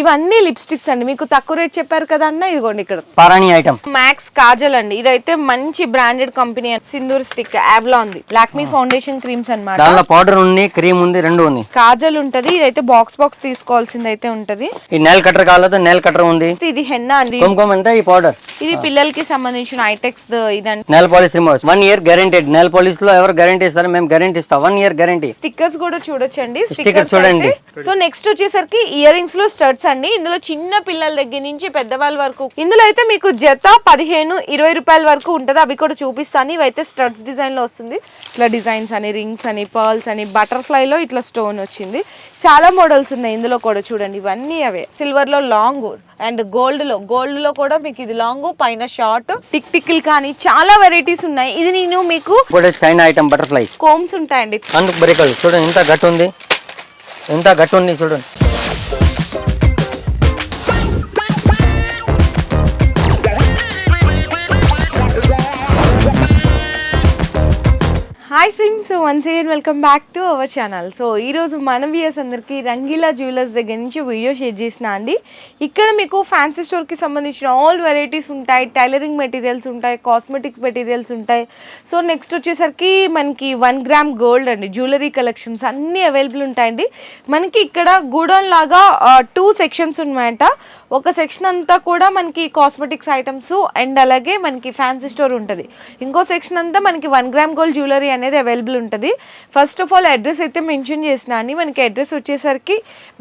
ఇవన్నీ లిప్స్టిక్స్ అండి. మీకు తక్కువ రేట్ చెప్పారు కదా అన్న ఇదిగోండి ఇక్కడ. పారాణి ఐటమ్ మ్యాక్స్ కాజల్ అండి. ఇదైతే మంచి బ్రాండెడ్ కంపెనీ సింధూర్ స్టిక్ యావ్లా ఉంది లాక్మీ ఫౌండేషన్ క్రీమ్స్ అన్నమాట. దానిలో పౌడర్ ఉంది క్రీమ్ ఉంది రెండు ఉంది. కాజల్ ఉంటది. ఇదైతే బాక్స్ బాక్స్ తీసుకోవాల్సింది అయితే ఉంటది. ఈ నెల్ కట్టర్ కావాలంటే నెల్ కట్టర్ ఉంది. ఇది హెన్నా అండి. కుంకుమ అంటే ఈ పౌడర్ ఇది పిల్లలకి సంబంధించిన ఐటెక్స్ ఇదండి. Nail polish removers one year guaranteed nail పాలిష్లో ఎవరు గ్యారెంటీ ఇస్తారు? మేము గ్యారెంటీ ఇస్తాం. వన్ ఇయర్ గ్యారెంటీ స్టిక్కర్స్ కూడా చూడొచ్చండి. Stickers చూడండి. సో నెక్స్ట్ వచ్చేసరికి ఇయర్ రింగ్స్లో స్టడ్స్ అండి. ఇందులో చిన్న పిల్లల దగ్గర నుంచి పెద్దవాళ్ళ వరకు. ఇందులో అయితే మీకు జత పదిహేను ఇరవై రూపాయల వరకు ఉంటుంది. అవి కూడా చూపిస్తాను. ఇవైతే స్టడ్స్ డిజైన్లో వస్తుంది. ఇట్లా డిజైన్స్ అని రింగ్స్ అని పర్ల్స్ అని బటర్ఫ్లై లో ఇట్లా స్టోన్ వచ్చింది. చాలా మోడల్స్ ఉన్నాయి ఇందులో కూడా చూడండి. ఇవన్నీ అవే. సిల్వర్లో లాంగ్ అండ్ గోల్డ్లో. గోల్డ్లో కూడా మీకు ఇది లాంగ్ పైన షార్ట్. టిక్ టిక్లు కానీ చాలా వెరైటీస్ ఉన్నాయి. ఇది నేను మీకు చైనా ఐటమ్ బటర్ఫ్లై. కోమ్స్ ఉంటాయండి. చూడండి ఇంత గట్టు ఉంది. ఇంత గట్టు ఉంది చూడండి. Hi friends once again welcome back to our channel so ఈరోజు మన వ్యూయర్స్ అందరికీ రంగీలా జ్యువెలర్స్ దగ్గర నుంచి వీడియో షేర్ చేసిన అండి. ఇక్కడ మీకు ఫ్యాన్సీ స్టోర్కి సంబంధించిన ఆల్ వెరైటీస్ ఉంటాయి టైలరింగ్ మెటీరియల్స్ ఉంటాయి కాస్మెటిక్స్ మెటీరియల్స్ ఉంటాయి. సో నెక్స్ట్ వచ్చేసరికి మనకి వన్ గ్రామ్ గోల్డ్ అండి. జ్యువెలరీ కలెక్షన్స్ అన్నీ అవైలబుల్ ఉంటాయండి. మనకి ఇక్కడ గూడౌన్ లాగా టూ సెక్షన్స్ ఉన్నాయంట. ఒక సెక్షన్ అంతా కూడా మనకి కాస్మెటిక్స్ ఐటమ్స్ అండ్ అలాగే మనకి ఫ్యాన్సీ స్టోర్ ఉంటుంది. ఇంకో సెక్షన్ అంతా మనకి వన్ గ్రామ్ గోల్డ్ జ్యువెలరీ అనేది అవైలబుల్ ఉంటుంది. ఫస్ట్ ఆఫ్ ఆల్ అడ్రస్ అయితే మెన్షన్ చేసిన అండి మనకి అడ్రస్ వచ్చేసరికి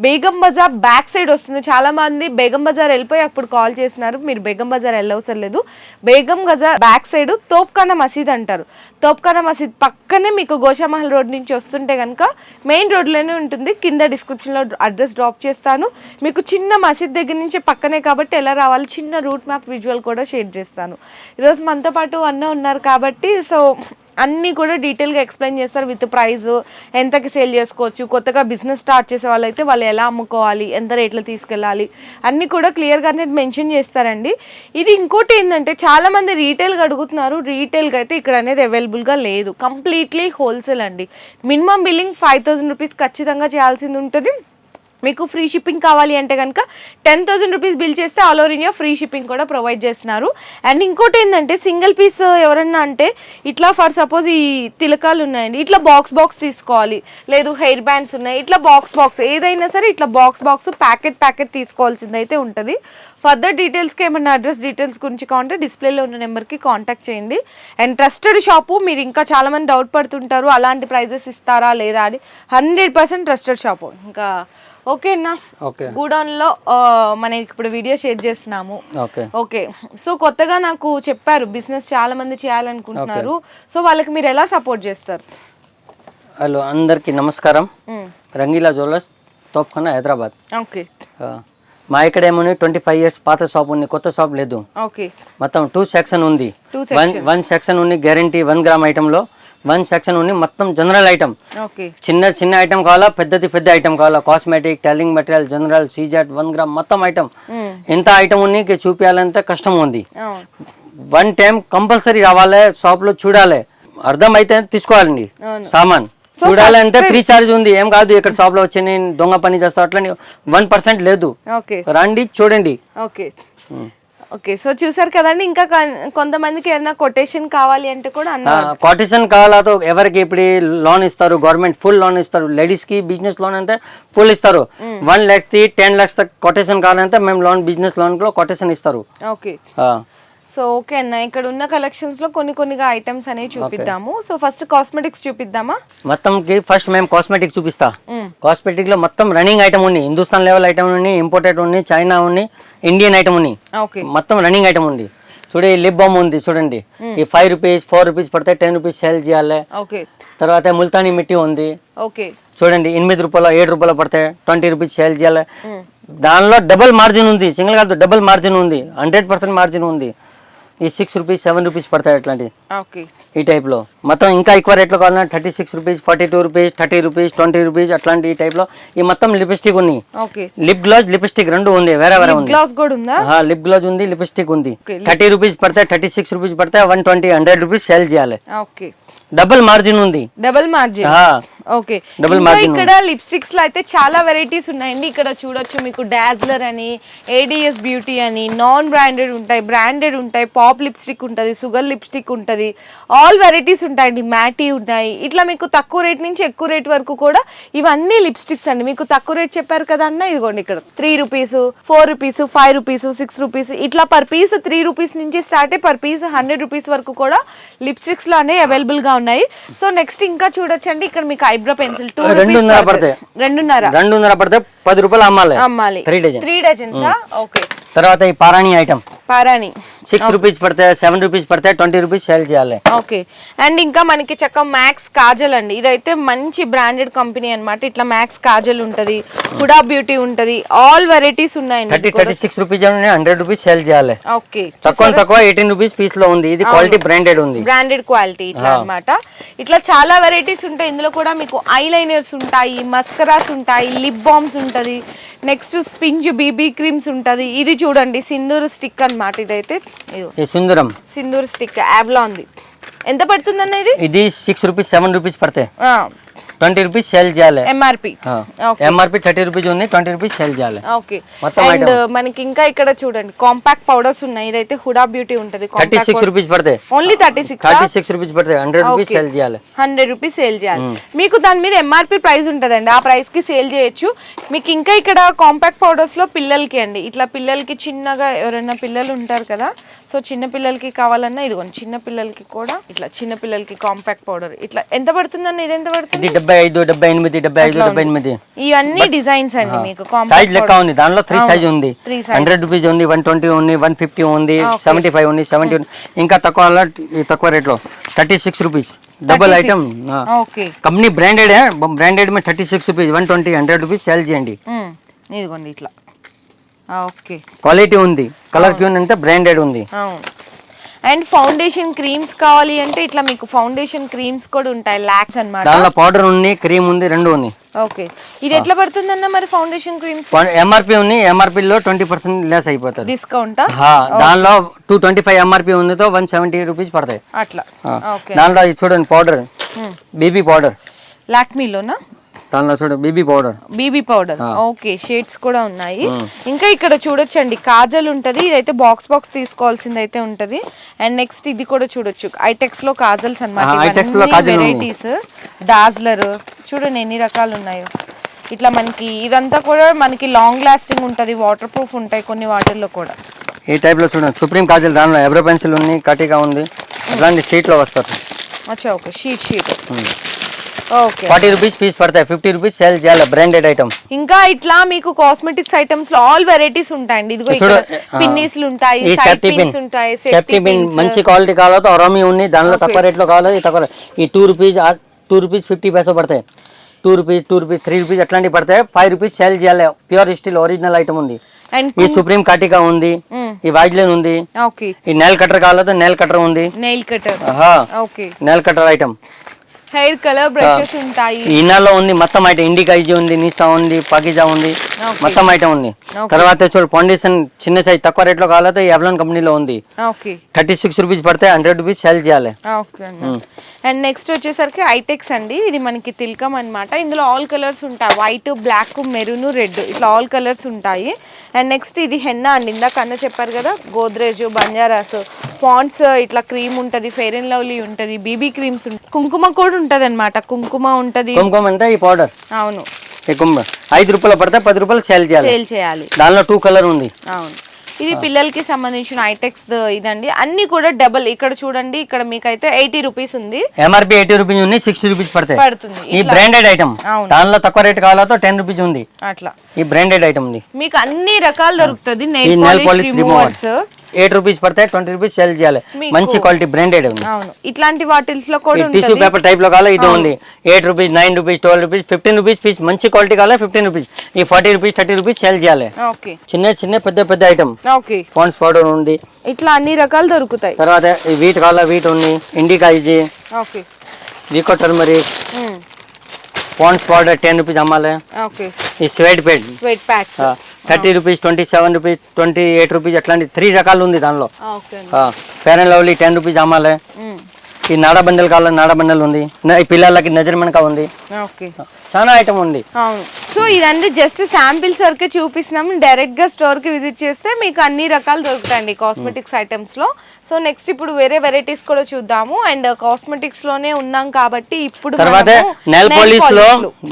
బేగం బజార్ బ్యాక్ సైడ్ వస్తుంది. చాలామంది బేగం బజార్ వెళ్ళిపోయి అప్పుడు కాల్ చేసినారు. మీరు బేగం బజార్ వెళ్ళవసరం లేదు. బేగం బజార్ బ్యాక్ సైడ్ తోప్ఖానా మసీద్ అంటారు. తోప్ఖానా మసీద్ పక్కనే మీకు గోషామహల్ రోడ్ నుంచి వస్తుంటే కనుక మెయిన్ రోడ్లోనే ఉంటుంది. కింద డిస్క్రిప్షన్లో అడ్రస్ డ్రాప్ చేస్తాను. మీకు చిన్న మసీద్ దగ్గర నుంచి పక్కనే కాబట్టి ఎలా రావాలి? చిన్న రూట్ మ్యాప్ విజువల్ కూడా షేర్ చేస్తాను. ఈరోజు మనతో పాటు అన్న ఉన్నారు కాబట్టి సో అన్నీ కూడా డీటెయిల్గా ఎక్స్ప్లెయిన్ చేస్తారు. విత్ ప్రైస్ ఎంతకి సేల్ చేసుకోవచ్చు కొత్తగా బిజినెస్ స్టార్ట్ చేసే వాళ్ళైతే వాళ్ళు ఎలా అమ్ముకోవాలి ఎంత రేట్లో తీసుకెళ్ళాలి అన్నీ కూడా క్లియర్గా అనేది మెన్షన్ చేస్తారండి. ఇది ఇంకోటి ఏంటంటే చాలామంది రీటైల్గా అడుగుతున్నారు. రీటైల్గా అయితే ఇక్కడ అనేది అవైలబుల్గా లేదు. కంప్లీట్లీ హోల్సేల్ అండి. Minimum billing five thousand rupees ఖచ్చితంగా చేయాల్సింది ఉంటుంది. మీకు ఫ్రీ షిప్పింగ్ కావాలి అంటే కనుక టెన్ థౌసండ్ రూపీస్ బిల్ చేస్తే all over India free shipping కూడా ప్రొవైడ్ చేస్తున్నారు. అండ్ ఇంకోటి ఏంటంటే సింగిల్ పీస్ ఎవరన్నా అంటే ఇట్లా ఫర్ సపోజ్ ఈ తిలకాలు ఉన్నాయండి ఇట్లా బాక్స్ బాక్స్ తీసుకోవాలి. లేదు హెయిర్ బ్యాండ్స్ ఉన్నాయి ఇట్లా బాక్స్ బాక్స్ ఏదైనా సరే ఇట్లా బాక్స్ బాక్స్ ప్యాకెట్ ప్యాకెట్ తీసుకోవాల్సింది అయితే ఉంటుంది ఫర్దర్ డీటెయిల్స్కి ఏమన్నా అడ్రస్ డీటెయిల్స్ గురించి కావాలంటే డిస్ప్లేలో ఉన్న నెంబర్కి కాంటాక్ట్ చేయండి. అండ్ ట్రస్టెడ్ షాపు మీరు ఇంకా చాలామంది డౌట్ పడుతుంటారు అలాంటి ప్రైజెస్ ఇస్తారా లేదా అని. హండ్రెడ్ పర్సెంట్ ట్రస్టెడ్ షాపు ఇంకా ఓకే అన్న ఓకే గూడౌన్లో మనం ఇప్పుడు వీడియో షేర్ చేస్తున్నాము. ఓకే ఓకే సో కొత్తగా నాకు చెప్పారు బిజినెస్ చాలా మంది చేయాలనుకుంటున్నారు. సో వాళ్ళకి మీరు ఎలా సపోర్ట్ చేస్తారు? హలో అందరికీ నమస్కారం. రంగీలా జ్యువెలర్స్ తోప్ఖానా హైదరాబాద్ ఓకే మా ఇక్కడ ఏమని ట్వంటీ ఫైవ్ ఇయర్స్ పాత షాప్ ఉంది కొత్త షాప్ లేదు. ఓకే మొత్తం టూ సెక్షన్ ఉంది. వన్ వన్ సెక్షన్ ఉంది గ్యారంటీ వన్ గ్రామ్ ఐటెంలో వన్ సెక్షన్ ఉంది మొత్తం జనరల్ ఐటమ్. చిన్న చిన్న ఐటమ్ కావాలా పెద్దది పెద్ద ఐటమ్ కావాలా? కాస్మెటిక్ టెలింగ్ మెటీరియల్ జనరల్ సీజెట్ వన్ గ్రామ్ మొత్తం ఐటమ్. ఎంత ఐటమ్ ఉంది చూపించాలంటే కష్టం ఉంది. వన్ టైం కంపల్సరీ రావాలి షాప్లో చూడాలి. అర్థం అయితే తీసుకోవాలండి. సామాన్. చూడాలంటే ఫ్రీ చార్జ్ ఉంది. ఏం కాదు ఇక్కడ షాప్లో వచ్చి నేను దొంగ పని చేస్తా అట్లా వన్ పర్సెంట్ లేదు. రండి చూడండి. ఓకే సో చూసారు కదండి ఇంకా కొంతమందికి ఏదైనా కొటేషన్ కావాలి అంటే కూడా అన్న కాటేషన్ కావాలా తో ఎవరికి ఇప్పుడు లోన్ ఇస్తారు గవర్నమెంట్ ఫుల్ లోన్ ఇస్తారు లేడీస్కి బిజినెస్ లోన్ అంటే ఫుల్ ఇస్తారు. One lakhs ten lakhs quotation కావాలంటే మేము లోన్ బిజినెస్ లోన్లో కొటేషన్ ఇస్తారు. ఓకే. ఆ, సో ఓకే అన్న. ఇక్కడ ఉన్న కలెక్షన్స్లో కొన్ని కొన్నిగా ఐటమ్స్ అనేవి చూపిద్దాము. సో ఫస్ట్ కాస్మెటిక్స్ చూపిద్దామా? మొత్తం ఫస్ట్ మేము కాస్మెటిక్ చూపిస్తా. కాస్మెటిక్లో మొత్తం రన్నింగ్ ఐటమ్ ఉంది. హిందుస్థాన్ లెవెల్ ఐటమ్ ఉంది ఇంపోర్టెడ్ ఉంది చైనా ఉంది ఇండియన్ ఐటమ్ ఉంది. మొత్తం రన్నింగ్ ఐటమ్ ఉంది. చూడండి లిప్ బామ్ ఉంది చూడండి. ఈ ఫైవ్ రూపీస్ ఫోర్ రూపీస్ పడితే టెన్ రూపీస్ సేల్ చేయాలి. ఓకే. తర్వాత ముల్తానీ మిట్టి ఉంది. ఓకే. చూడండి ఎనిమిది రూపాయలు ఏడు రూపాయలు పడతాయి ట్వంటీ రూపీస్ సేల్ చేయాలి. దానిలో డబుల్ మార్జిన్ ఉంది. సింగిల్ కాదు డబుల్ మార్జిన్ ఉంది. హండ్రెడ్ పర్సెంట్ మార్జిన్ ఉంది. ఈ సిక్స్ రూపీస్ సెవెన్ రూపీస్ పడతాయి అట్లాంటి. ఓకే. ఈ టైప్లో మొత్తం ఇంకా ఎక్కువ రేట్లో కావాలన్నా thirty six rupees forty two rupees thirty rupees twenty rupees అట్లాంటి ఈ టైప్లో ఈ మొత్తం లిప్స్టిక్ ఉంది లిప్ గ్లాస్ లిప్స్టిక్ రెండు ఉంది వేరే వేరే ఉంది. గ్లాస్ కూడా ఉందా? లిప్ గ్లాస్ ఉంది లిప్స్టిక్ ఉంది. థర్టీ రూపీస్ పడతాయి థర్టీ సిక్స్ రూపీస్ పడతాయి one twenty hundred rupees sale చేయాలి. ఓకే. డబుల్ మార్జిన్ ఉంది. Double margin okay. ఇక్కడ లిప్స్టిక్స్లో అయితే చాలా వెరైటీస్ ఉన్నాయండి. ఇక్కడ చూడొచ్చు మీకు డాజ్లర్ అని ఏడిఎస్ బ్యూటీ అని నాన్ బ్రాండెడ్ ఉంటాయి బ్రాండెడ్ ఉంటాయి పాప్ లిప్స్టిక్ ఉంటుంది షుగర్ లిప్స్టిక్ ఉంటుంది. ఆల్ వెరైటీస్ ఉంటాయండి. మ్యాటీ ఉన్నాయి. ఇట్లా మీకు తక్కువ రేట్ నుంచి ఎక్కువ రేట్ వరకు కూడా ఇవన్నీ లిప్స్టిక్స్ అండి. మీకు తక్కువ రేట్ చెప్పారు కదా అన్న ఇదిగోండి ఇక్కడ. Three rupees four rupees five rupees six rupees ఇట్లా పర్ పీస్ త్రీ రూపీస్ నుంచి స్టార్ట్ అయ్యి పర్ పీస్ హండ్రెడ్ రూపీస్ వరకు కూడా లిప్స్టిక్స్లో అనేవి అవైలబుల్గా ఉన్నాయి. సో నెక్స్ట్ ఇంకా చూడొచ్చండి. ఇక్కడ మీకు ఐబ్రో పెన్సిల్ టూ రెండున్నర పడతాయి. రెండున్నర. రెండున్నర పడితే పది రూపాయలు అమ్మాలి. అమ్మాలి. త్రీ డజన్ త్రీ డజన్సా ఓకే తర్వాత ఈ పారాణి ఐటమ్ పారాని. సిక్స్ రూపీస్ పడతాయి సెవెన్ రూపీస్ పడతాయి ట్వంటీ రూపీస్ సేల్ చేయాలి. ఓకే అండ్ ఇంకా మనకి చక్క మ్యాక్స్ కాజల్ అండి. ఇదైతే మంచి బ్రాండెడ్ కంపెనీ అన్నమాట. ఇట్లా మ్యాక్స్ కాజల్ ఉంటది హుడా బ్యూటీ ఉంటది ఆల్ వెరైటీస్ ఉన్నాయండి. Thirty thirty six rupees hundred rupees sale చేయాలి. ఓకే తక్కువ తక్కువ ఎయిటీన్ రూపీస్ పీస్లో ఉంది. ఇది క్వాలిటీ బ్రాండెడ్ ఉంది. బ్రాండెడ్ క్వాలిటీ ఇట్లా అన్నమాట. ఇట్లా చాలా వెరైటీస్ ఉంటాయి. ఇందులో కూడా మీకు ఐ లైనర్స్ ఉంటాయి మస్కరాస్ ఉంటాయి లిప్ బామ్స్ ఉంటది. నెక్స్ట్ స్పింజ్ బీబీ క్రీమ్స్ ఉంటది. ఇది చూడండి సింధూర్ స్టిక్ అన్నమాట ఇదైతే సుందరం సింధూర్. స్టిక్ యావ్లా ఉంది. ఎంత పడుతుందన్న ఇది? ఇది సిక్స్ రూపీస్ సెవెన్ రూపీస్ పడతాయి. ట్వంటీ రూపీస్ సేల్ చేయాలి. ఎంఆర్పి ఎంఆర్పి థర్టీ రూపీస్ ఉంది ట్వంటీ రూపీస్ సేల్ చేయాలి. ఓకే అండ్ మనకి ఇంకా ఇక్కడ చూడండి కాంపాక్ట్ పౌడర్స్ ఉన్నాయి ఇదైతే హుడా బ్యూటీ ఉంటది థర్టీ సిక్స్ రూపీస్ పడతాయి only thirty six thirty six rupees పడతాయి హండ్రెడ్ రూపీస్ సేల్ చేయాలి. హండ్రెడ్ రూపీస్ సేల్ చేయాలి. మీకు దాని మీద ఎంఆర్పి ప్రైస్ ఉంటుందండి ఆ ప్రైస్కి సేల్ చేయొచ్చు. మీకు ఇంకా ఇక్కడ కాంపాక్ట్ పౌడర్స్లో పిల్లలకి అండి ఇట్లా పిల్లలకి చిన్నగా ఎవరైనా పిల్లలు ఉంటారు కదా సో చిన్న పిల్లలకి కావాలన్నా ఇదిగోండి చిన్న పిల్లలకి కూడా ఇట్లా చిన్న పిల్లలకి కాంపాక్ట్ పౌడర్ ఇట్లా ఎంత పడుతుందండి ఇది ఎంత పడుతుంది? డెబ్బై ఐదు డెబ్బై ఎనిమిది డెబ్బై ఐదు డెబ్బై ఎనిమిది. ఇవన్నీ డిజైన్స్ అండి మీకు సైజ్ లెక్క ఉంది. దానిలో త్రీ సైజ్ ఉంది. హండ్రెడ్ రూపీస్ ఉంది వన్ ట్వంటీ ఉంది వన్ ఫిఫ్టీ ఉంది సెవెంటీ ఫైవ్ ఉంది సెవెంటీ ఇంకా తక్కువ తక్కువ రేట్లో. Thirty six rupees double item company branded branded మీద thirty six rupees one twenty hundred rupees sell చేయండి. ఇదిగోండి ఇట్లా. క్వాలిటీ ఉంది. కలర్ ట్యూన్ అంటే బ్రాండెడ్ ఉంది. అండ్ ఫౌండేషన్ క్రీమ్స్ కావాలి అంటే ఇట్లా మీకు ఫౌండేషన్ క్రీమ్స్ కూడా ఉంటాయి లాక్స్ అన్నమాట. దానిలో పౌడర్ ఉంది క్రీమ్ ఉంది రెండు ఉంది. ఓకే. ఇది ఎట్లా పడుతుందన్న మరి ఫౌండేషన్ క్రీమ్స్? ఎంఆర్పి ఉంది ఎంఆర్పి లో ట్వంటీ పర్సెంట్ లెస్ అయిపోతుంది. డిస్కౌంటా? దానిలో టూ ట్వంటీ ఫైవ్ ఎంఆర్పి ఉంది తో వన్ సెవెంటీ రూపీస్ పడతాయి. అట్లా. దానిలో ఇది చూడండి పౌడర్. Baby powder. లాక్మీలోనా? దానిలో చూడండి baby powder. BB powder. Okay shades కూడా ఉన్నాయి. ఇంకా ఇక్కడ చూడొచ్చండి కాజల్ ఉంటది ఇదైతే బాక్స్ బాక్స్ తీసుకోవాల్సింది అయితే ఉంటది. అండ్ నెక్స్ట్ ఇది కూడా చూడొచ్చు ఐటెక్స్లో కాజల్స్లో అనమాట. వెరైటీస్ డాజ్లర్ చూడండి ఎన్ని రకాలు ఉన్నాయో. ఇట్లా మనకి ఇదంతా కూడా మనకి లాంగ్ లాస్టింగ్ ఉంటది వాటర్ ప్రూఫ్ ఉంటాయి కొన్ని వాటిల్లో కూడా. ఈ టైప్లో చూడండి సుప్రీం కాజల్ దానిలో ఎబ్రో పెన్సిల్ ఉంది కటిగా ఉంది. అట్లాంటి షీట్లో వస్తారు. అచ్చా okay sheet sheet forty rupees piece పడతాయి ఫిఫ్టీ రూపీస్ సేల్ చేయాలి బ్రాండెడ్ ఐటమ్ ఇంకా ఇట్లా మీకు కాస్మెటిక్స్ ఐటమ్స్లో ఆల్ వెరైటీస్ ఉంటాయండి. ఇదిగో పిన్నీస్లు ఉంటాయి పిన్స్ ఉంటాయి సేఫ్టీ పిన్ మంచి క్వాలిటీ కావాలో అరోమి ఉంది దానిలో తక్కువ రేట్లో కావాలో ఈ తక్కువ ఈ two rupees two rupees fifty paisa పడతాయి. Two rupees two rupees three rupees అట్లాంటివి పడతాయి. ఫైవ్ రూపీస్ సేల్ చేయాలి. ప్యూర్ స్టీల్ ఒరిజినల్ ఐటమ్ ఉంది. ఈ సుప్రీం కాటికా ఉంది. ఈ వైజ్లైన్ ఉంది. ఈ నెల్ కటర్ కావాలో నెల్ కటర్ ఉంది. Nail cutter nail cutter item hair colour brushes ఉంటాయి. ఈ ఇన్నర్లో ఉంది మొత్తం ఐటమ్ ఇండికా ఉంది నిసా ఉంది పకిజా ఉంది. మొత్తం ఐటమ్ ఉంది. తర్వాత చూడు ఫౌండేషన్ చిన్న సైజ్ తక్కువ రేట్లో కావాలంటే ఎవలన్ కంపెనీలో ఉంది. ఓకే. థర్టీ సిక్స్ రూపీస్ పడితే హండ్రెడ్ రూపీస్ సేల్ చేయాలి. ఓకే అండ్ నెక్స్ట్ వచ్చేసరికి ఐటెక్స్ అండి. ఇది మనకి తిల్కం అన్నమాట. ఇందులో ఆల్ కలర్స్ ఉంటాయి. వైట్ బ్లాక్ మెరూన్ రెడ్ ఇట్లా ఆల్ కలర్స్ ఉంటాయి. అండ్ నెక్స్ట్ ఇది హెన్నా అండి. ఇందాక అన్న చెప్పారు కదా గోద్రేజ్ బంజారాస్ పాండ్స్ ఇట్లా క్రీమ్ ఉంటుంది ఫెయిర్ అండ్ లవ్లీ ఉంటుంది బీబీ క్రీమ్స్ ఉంటాయి కుంకుమ కూడా ఉంటుంది అనమాట కుంకుమ ఉంటుంది. కుంకుమ అంటే ఈ పౌడర్ అవును. ఈ కుంకుమ. ఐదు రూపాయలు పడితే పది రూపాయలు సేల్ చేయాలి. సేల్ చేయాలి. దానిలో టూ కలర్ ఉంది. అవును. ఇది పిల్లలకి సంబంధించిన ఐటెక్స్ ఇదండి. అన్ని కూడా డబల్ ఇక్కడ చూడండి ఇక్కడ మీకైతే ఎయిటీ రూపీస్ ఉంది. ఎంఆర్పి ఎయిటీ రూపీస్ ఉంది సిక్స్టీ రూపీస్ పడతాయి పడుతుంది. ఈ బ్రాండెడ్ ఐటమ్. దానిలో తక్కువ రేట్ కావాలంటే టెన్ రూపీస్ ఉంది. అట్లా. ఈ బ్రాండెడ్ ఐటమ్ ఉంది. మీకు అన్ని రకాలు దొరుకుతుంది. Nail polish removers eight rupees పడతాయి ట్వంటీ రూపీస్ సేల్ చేయాలి. మంచి క్వాలిటీ బ్రాండెడ్ ఉంది. ఇట్లాంటి వాటిల్లో కూడా టిష్యూ పేపర్ టైప్లో కావాలి? ఇది ఉంది. Eight rupees nine rupees twelve rupees fifteen rupees piece మంచి క్వాలిటీ కావాలి? Fifteen rupees. ఈ forty rupees thirty rupees sale చేయాలి. చిన్న చిన్న పెద్ద పెద్ద ఐటమ్ పాండ్స్ పౌడర్ ఉంది. ఇట్లా అన్ని రకాలు దొరుకుతాయి. తర్వాత వీట్ కావాలా? వీట్ ఉంది. ఇండికా ఇది. Okay. Vicco turmeric Pond's powder ten rupees అమ్మాలి. ఈ sweat pad sweat packs. Thirty rupees twenty seven rupees twenty eight rupees అట్లాంటి త్రీ రకాలు ఉంది దానిలో. Fair and Lovely ten rupees అమ్మాలి. ఈ నాడ బండలు కావాలి నాడ బండలు ఉంది ఈ పిల్లలకి నజర్ మనక ఉంది చాలా ఐటమ్ ఉంది. సో ఇదంతా జస్ట్ శాంపిల్స్ వరకే చూపిస్తున్నాం. డైరెక్ట్గా స్టోర్కి విజిట్ చేస్తే మీకు అన్ని రకాలు దొరుకుతాయండి కాస్మెటిక్స్ ఐటమ్స్లో సో నెక్స్ట్ ఇప్పుడు వేరే వెరైటీస్ కూడా చూద్దాము. అండ్ కాస్మెటిక్స్లోనే ఉన్నాం కాబట్టి ఇప్పుడు తర్వాత నెల్ పాలిష్లో.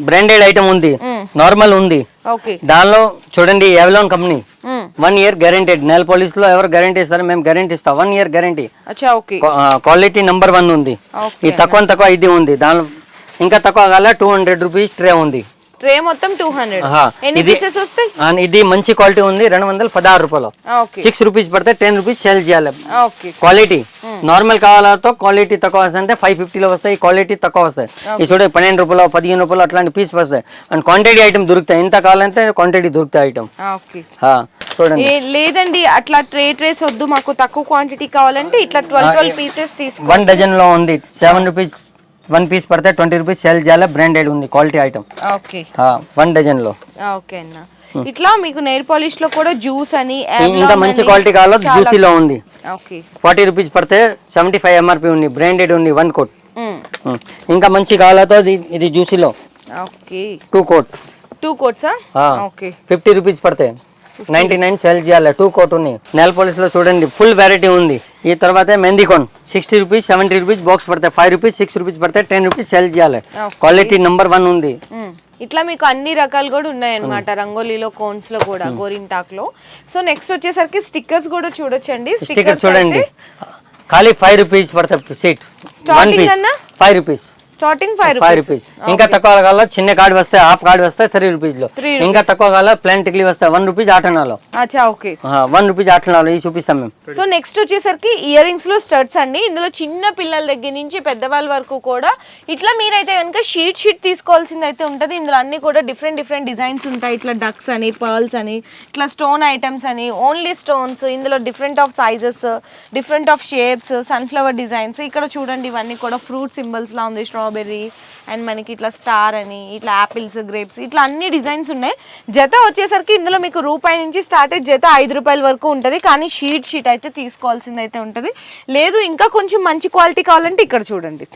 బ్రాండెడ్ ఐటమ్ ఉంది. నార్మల్ ఉంది. దానిలో చూడండి Avalon company. One year guaranteed. Nail పాలిష్లో ఎవరు గ్యారెంటీ ఇస్తారు మేము గ్యారెంటీ ఇస్తాం. One year guarantee. Quality number one ఉంది. ఈ తక్కువ తక్కువ ఇది ఉంది. దానిలో ఇంకా తక్కువ కాల టూ హండ్రెడ్ రూపీస్ ట్రే ఉంది. ట్రే మొత్తం టూ హండ్రెడ్. ఎన్ని పీసెస్ వస్తాయి? ఇది మంచి క్వాలిటీ ఉంది రెండు వందల పదహారు రూపాయలు. సిక్స్ రూపీస్ పడితే టెన్ రూపీస్ సేల్ చేయాలి. క్వాలిటీ నార్మల్ కావాలతో క్వాలిటీ తక్కువ వస్తాయి అంటే ఫైవ్ ఫిఫ్టీలో వస్తాయి క్వాలిటీ తక్కువ వస్తాయి. ఈ చూడే పన్నెండు రూపాయలు పదిహేను రూపాయలు అట్లాంటి పీస్ వస్తాయి. అండ్ క్వాంటిటీ ఐటమ్ దొరుకుతాయి. ఎంత కావాలంటే క్వాంటిటీ దొరుకుతాయి ఐటమ్ ఓకే చూడండి. లేదండి అట్లా ట్రే ట్రేస్ వద్దు. మాకు తక్కువ క్వాంటిటీ కావాలంటే ఇట్లా ట్వెల్వ్ ట్వెల్వ్ పీసెస్ తీసుకో వన్ డజన్లో ఉంది. సెవెన్ రూపీస్ వన్ పీస్ పడితే ట్వంటీ రూపీస్ సేల్ చేయాలి బ్రాండెడ్ ఉంది క్వాలిటీ ఐటమ్ ఓకే. వన్ డజన్లో. ఓకే అన్న. ఇట్లా మీకు నెయిల్ పాలిష్లో కూడా జ్యూస్ అని ఇంకా మంచి క్వాలిటీ కావాలో జ్యూసీలో ఉంది. ఓకే. ఫార్టీ రూపీస్ పడితే సెవెంటీ ఫైవ్ ఎంఆర్పి ఉంది బ్రాండెడ్ ఉంది వన్ కోట్. ఇంకా మంచి కావాలతో ఇది జ్యూసీలో ఓకే. టూ కోట్ టూ కోట్సా ఓకే. ఫిఫ్టీ రూపీస్ పడతాయి నైన్టీ నైన్ సెల్ చేయాలి టూ కోట్ ఉన్నాయి. నెల్ పాలిష్లో చూడండి ఫుల్ వెరైటీ ఉంది. ఈ తర్వాత mehndi cone sixty rupees seventy rupees box పడతాయి. ఫైవ్ రూపీస్ సిక్స్ రూపీస్ పడతాయి టెన్ రూపీస్ సెల్ చేయాలి. క్వాలిటీ నెంబర్ వన్ ఉంది. Hmm. ఇట్లా మీకు అన్ని రకాలు కూడా ఉన్నాయన్నమాట రంగోలీలో కోన్స్లో కూడా గోరింటాక్లో సో నెక్స్ట్ వచ్చేసరికి స్టిక్కర్స్ కూడా చూడొచ్చండి. స్టిక్కర్ చూడండి. ఖాళీ ఫైవ్ రూపీస్ పడతాయి sheet one piece? Five rupees starting five five rupees ఇంకా తక్కువ కావాల చిన్న కార్డు వస్తే హాఫ్ కార్డు వస్తే త్రీ రూపీస్లో. ఇంకా తక్కువ కావాల ప్లాన్ టిక్లీ వస్తే వన్ రూపీస్ ఆటనాలో. ఓకే వన్ రూపీస్ ఆటనాలో ఇది చూపిస్తాం మేము. సో నెక్స్ట్ వచ్చేసరికి ఇయర్ రింగ్స్లో స్టడ్స్ అండి. ఇందులో చిన్న పిల్లల దగ్గర నుంచి పెద్దవాళ్ళ వరకు కూడా ఇట్లా మీరైతే కనుక షీట్ షీట్ తీసుకోవాల్సింది అయితే ఉంటుంది. ఇందులో అన్ని కూడా డిఫరెంట్ డిఫరెంట్ డిజైన్స్ ఉంటాయి. ఇట్లా డక్స్ అని పర్ల్స్ అని ఇట్లా స్టోన్ ఐటమ్స్ అని ఓన్లీ స్టోన్స్ ఇందులో different of sizes different of shapes sunflower designs ఇక్కడ చూడండి ఇవన్నీ కూడా ఫ్రూట్ సింబల్స్ లా ఉంది. స్ట్రాబెర్రీ అండ్ మనకి ఇట్లా స్టార్ అని ఇట్లా యాపిల్స్ గ్రేప్స్ ఇట్లా అన్ని డిజైన్స్ ఉన్నాయి. జత వచ్చేసరికి ఇందులో మీకు రూపాయి నుంచి స్టార్ట్ అయ్యి జత ఐదు రూపాయల వరకు ఉంటుంది. కానీ షీట్ షీట్ అయితే తీసుకోవాల్సింది అయితే ఉంటుంది. లేదు ఇంకా కొంచెం మంచి క్వాలిటీ కావాలంటే ఇక్కడ చూడండి.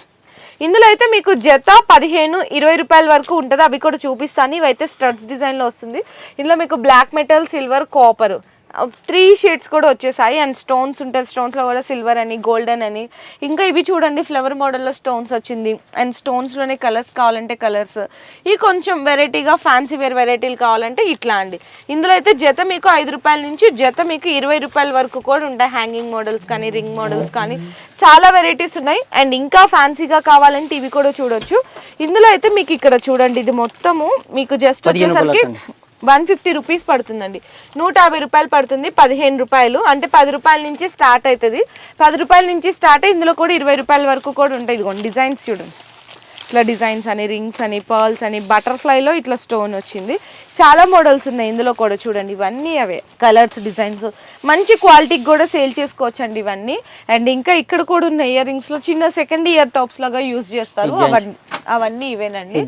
ఇందులో అయితే మీకు జత పదిహేను ఇరవై రూపాయల వరకు ఉంటుంది. అవి కూడా చూపిస్తాను. ఇవైతే స్టడ్స్ డిజైన్లో వస్తుంది. ఇందులో మీకు black metal silver copper. Three shades కూడా వచ్చేసాయి. అండ్ స్టోన్స్ ఉంటుంది స్టోన్స్లో కూడా సిల్వర్ అని గోల్డెన్ అని. ఇంకా ఇవి చూడండి ఫ్లవర్ మోడల్లో స్టోన్స్ వచ్చింది. అండ్ స్టోన్స్లోనే కలర్స్ కావాలంటే కలర్స్ ఇవి కొంచెం వెరైటీగా ఫ్యాన్సీ వేర్ వెరైటీలు కావాలంటే ఇట్లా అండి. ఇందులో అయితే జత మీకు ఐదు రూపాయల నుంచి జత మీకు ఇరవై రూపాయల వరకు కూడా ఉంటాయి హ్యాంగింగ్ మోడల్స్ కానీ రింగ్ మోడల్స్ కానీ. చాలా వెరైటీస్ ఉన్నాయి. అండ్ ఇంకా ఫ్యాన్సీగా కావాలంటే ఇవి కూడా చూడొచ్చు. ఇందులో అయితే మీకు ఇక్కడ చూడండి ఇది మొత్తము. మీకు జస్ట్ వచ్చేసరికి వన్ ఫిఫ్టీ రూపీస్ పడుతుందండి. నూట యాభై రూపాయలు పడుతుంది పదిహేను రూపాయలు. అంటే పది రూపాయల నుంచి స్టార్ట్ అవుతుంది. పది రూపాయల నుంచి స్టార్ట్ అయ్యి ఇందులో కూడా ఇరవై రూపాయల వరకు కూడా ఉంటాయి. ఇదిగోండి డిజైన్స్ చూడండి. ఇట్లా డిజైన్స్ అని రింగ్స్ అని పర్ల్స్ అని బటర్ఫ్లైలో ఇట్లా స్టోన్ వచ్చింది. చాలా మోడల్స్ ఉన్నాయి ఇందులో కూడా చూడండి. ఇవన్నీ అవే కలర్స్ డిజైన్స్. మంచి క్వాలిటీకి కూడా సేల్ చేసుకోవచ్చు అండి ఇవన్నీ. అండ్ ఇంకా ఇక్కడ కూడా ఉన్న ఇయర్ రింగ్స్లో. చిన్న సెకండ్ ఇయర్ టాప్స్ లాగా యూజ్ చేస్తారు. అవన్నీ అవన్నీ ఇవేనండి.